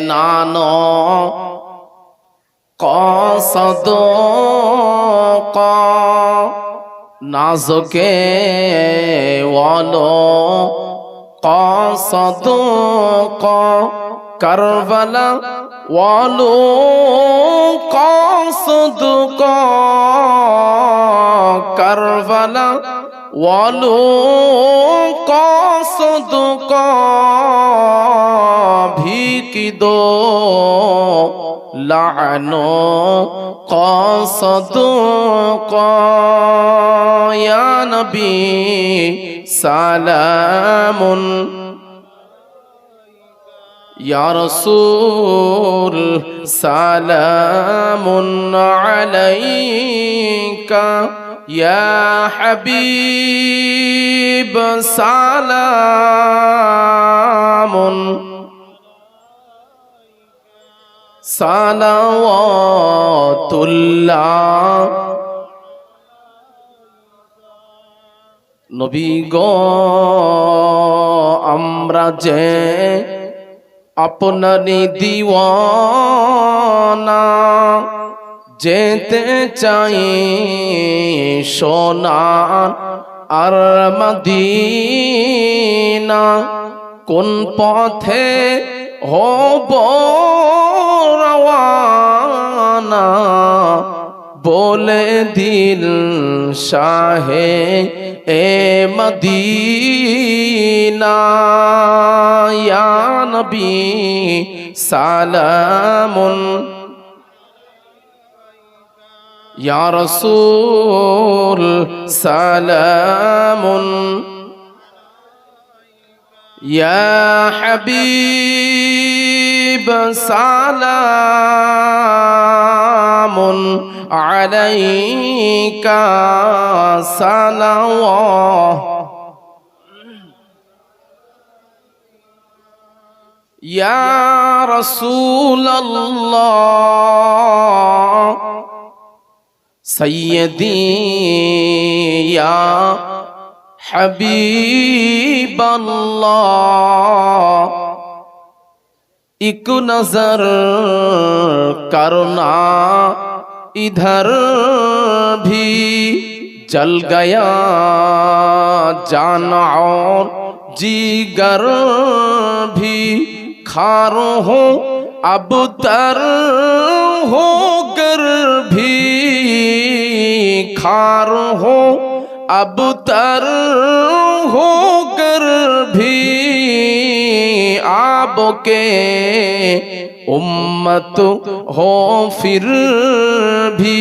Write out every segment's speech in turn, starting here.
নানো কসদ ক নাজকে ওয়ালো কসদ ক কারবালা ওয়ালো কসদ ক কারবালা ওয়ালো কসদ ক ভিকি দো লানো কসদ ক ইয়া নবী সালামুন يا رسول سلام عليك يا حبيب سلام সালাওয়াতুল্লাহ। নবী গো, আমরা যে আপনারি দিওয়ানা যেতে চাই সোনার আর মদিনা কোন পথে হব? বলে দিল শাহে এ মদিনা ইয়া নবী সালামুন। ইয়া রাসূল সালামুন। ইয়া হাবিব সালামুন। عليك صلوات. يا رسول الله سيدي يا حبيب الله. ایک نظر کرنا इधर भी जल गया जान और जीगर भी खारो हो, अब तर हो कर भी खार हो, अब तर हो कर भी آپ کے امت ہو پھر بھی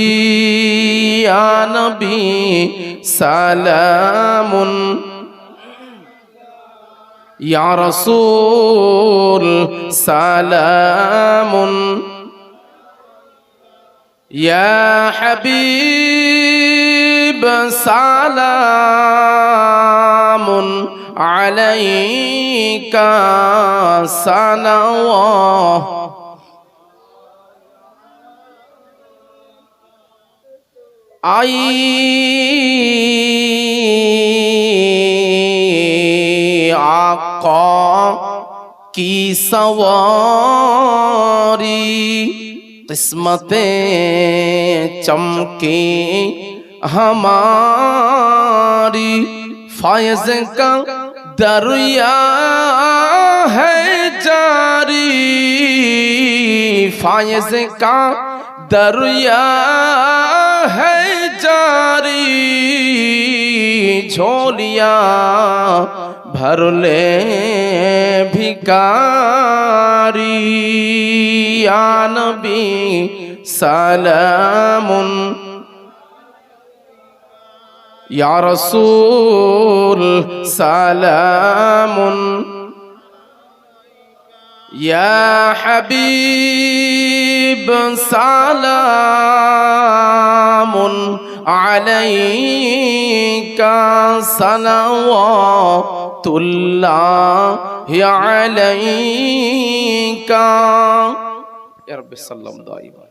یا نبی سلام یا رسول سلام یا حبیب سلام عليك صلوات आई आका की सवारी किस्मतें चमके हमारी फायज का दरिया है जारी, फायज का दरिया है जारी, झोलिया भर ले भिकारी या नबी सलामुन يا رسول سلام يا حبيب سلام عليك صلوات الله عليك يا رب السلام دائما